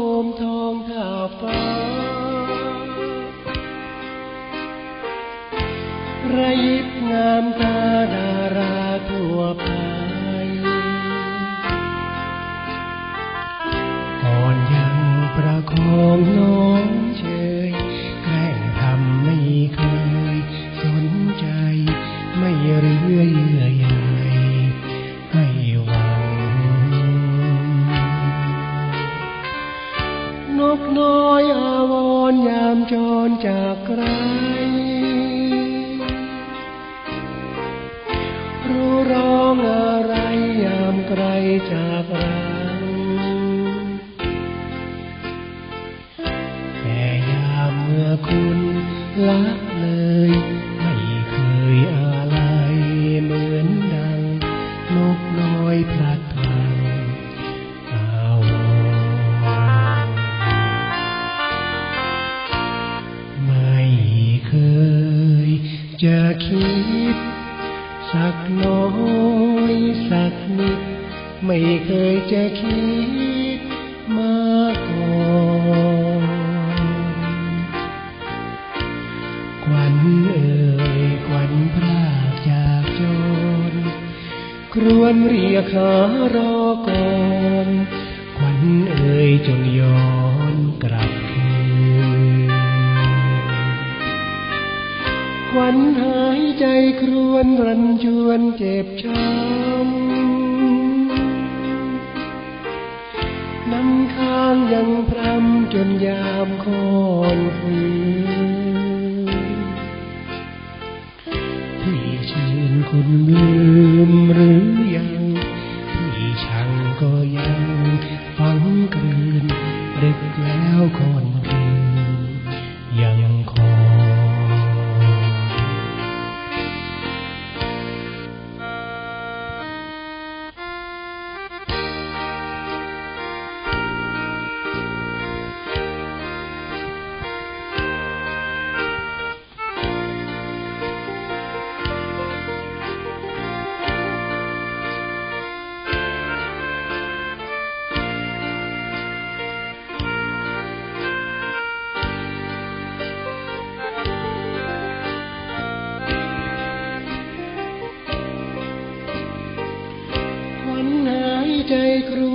คมทองท่าฟ้า ระยิบงามตาดาราทั่วไป จรจากไกลรู้ร้องอะไรยามไกลจากเราแต่ยามเมื่อคุณละเลยไม่เคยอะไรเหมือนดังนกน้อยพลัด จะคิด สักน้อยสักนิด ไม่เคยจะคิดมาก่อนควันเอ่ยควันพรากจากจรครวนเรียกหารอก่อนควันเอ่ยจงยอน ครวนรันจวนเจ็บช้ำน้ำค้างยังพรำจนยามคอนฟืนพี่ชื่นคุณลืม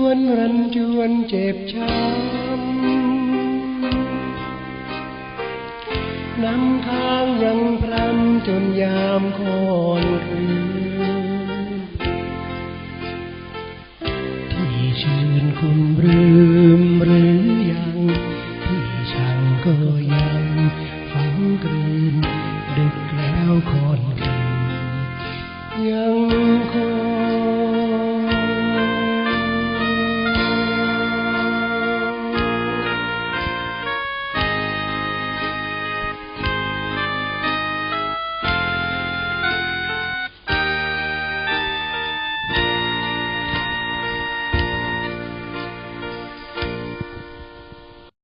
วนรันจวนเจ็บช้ำนำทางยังพรำจนยามคอนคืนที่ชื่นคุณลืม